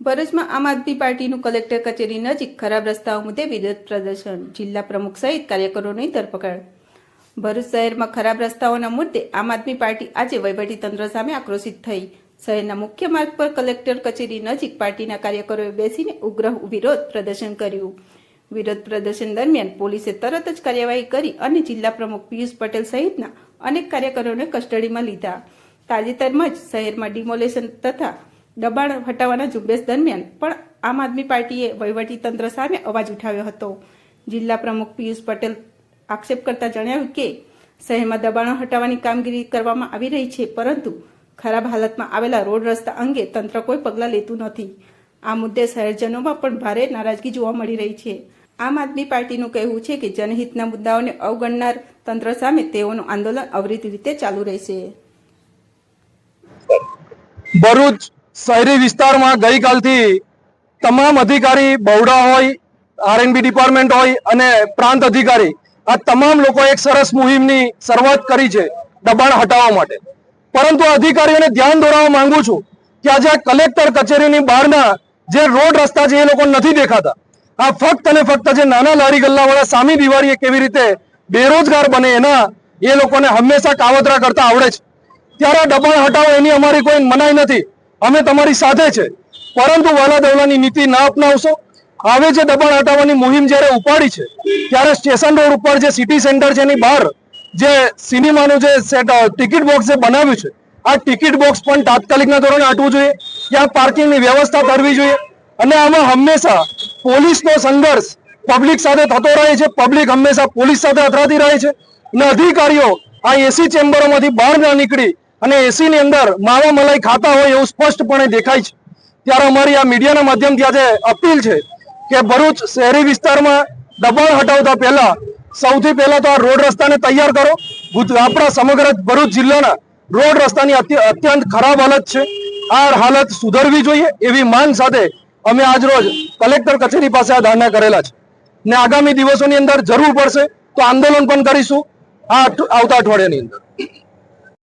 ભરૂચમાં આમ આદમી પાર્ટીનું કલેક્ટર કચેરી નજીક ખરાબ રસ્તાઓ મુદ્દે વિરોધ પ્રદર્શન, જિલ્લા પ્રમુખ સહિત કાર્યકરોની ધરપકડ. ભરૂચ શહેરમાં ખરાબ રસ્તાઓના મુદ્દે આમ આદમી પાર્ટી આજે વહીવટીતંત્ર સામે આક્રોશિત થઈ. શહેરના મુખ્ય માર્ગ પર કલેક્ટર કચેરી નજીક પાર્ટીના કાર્યકરોએ બેસીને ઉગ્ર વિરોધ પ્રદર્શન કર્યું. વિરોધ પ્રદર્શન દરમિયાન પોલીસે તરત જ કાર્યવાહી કરી અને જિલ્લા પ્રમુખ પિયુષ પટેલ સહિતના અનેક કાર્યકરોને કસ્ટડીમાં લીધા. તાજેતરમાં જ શહેરમાં ડિમોલેશન તથા દબાણ હટાવવાના ઝુંબેશ દરમિયાન પણ આમ આદમી પાર્ટીએ વહીવટીતંત્ર સામે અવાજ ઉઠાવ્યો હતો. જિલ્લા પ્રમુખ પિયુષ પટેલ આક્ષેપ કરતા જણાવ્યું કે, શહેરમાં દબાણો હટાવવાની કામગીરી કરવામાં આવી રહી છે, પરંતુ ખરાબ હાલતમાં આવેલા રોડ રસ્તા અંગે તંત્ર કોઈ પગલાં લેતું નથી. આ મુદ્દે શહેરજનોમાં પણ ભારે નારાજગી જોવા મળી રહી છે. આમ આદમી પાર્ટીનું કહેવું છે કે જનહિતના મુદ્દાઓને અવગણનાર તંત્ર સામે તેઓનું આંદોલન અવરિત રીતે ચાલુ રહેશે. ભરૂચ શહેરી વિસ્તારમાં ગઈકાલથી તમામ અધિકારી બહુડા હોય આરએનબી ડિપાર્ટમેન્ટ હોય અને પ્રાંત અધિકારી, આ તમામ લોકો એક સરસ મુહિમની શરૂઆત કરી છે દબાણ હટાવવા માટે. પરંતુ અધિકારીઓને ધ્યાન દોરાવવા માંગુ છું કે આજે આ કલેક્ટર કચેરીની બહારના જે રોડ રસ્તા છે એ લોકો નથી દેખાતા. આ ફક્ત અને ફક્ત જે નાના લારી ગલ્લાવાળા સામી દિવાળી કેવી રીતે બેરોજગાર બને એના, એ લોકોને હંમેશા કાવતરા કરતા આવડે છે. ત્યારે દબાણ હટાવો એની અમારી કોઈ મનાઈ નથી. અમે તમારી સાથે છે. પરંતુ વાલા દવલાની નીતિ ના અપનાવશો. હવે જે દબાણ હટાવવાની મુહિમ જ્યારે ઉપાડી છે, ત્યારે સ્ટેશન રોડ ઉપર જે સિટી સેન્ટર છે એની બહાર જે સિનેમાનું જે ટિકિટ બોક્સ જે બનાવ્યું છે, આ ટિકિટ બોક્સ પણ તાત્કાલિકના ધોરણે હટવું જોઈએ. ત્યાં પાર્કિંગની વ્યવસ્થા કરવી જોઈએ. અને આમાં હંમેશા પોલીસનો સંઘર્ષ પબ્લિક સાથે થતો રહે છે. પબ્લિક હંમેશા પોલીસ સાથે અથડાતી રહે છે. અને અધિકારીઓ આ એસી ચેમ્બરોમાંથી બહાર ના નીકળી અને એસી ની અંદર માવા મલાઈ ખાતા હોય એવું સ્પષ્ટપણે દેખાય છે. ત્યારે અમારી આ મીડિયાના માધ્યમથી આજે અપીલ છે કે ભરૂચ શહેરી વિસ્તારમાં દબાણ હટાવતા પહેલા સૌથી પહેલા તો આ રોડ રસ્તાને તૈયાર કરો. આપણા સમગ્ર ભરૂચ જિલ્લાના રોડ રસ્તાની અત્યંત ખરાબ હાલત છે. આ હાલત સુધરવી જોઈએ એવી માંગ સાથે અમે આજ રોજ કલેક્ટર કચેરી પાસે આ ધારણા કરેલા છે. ને આગામી દિવસોની અંદર જરૂર પડશે તો આંદોલન પણ કરીશું આ આવતા અઠવાડિયાની અંદર.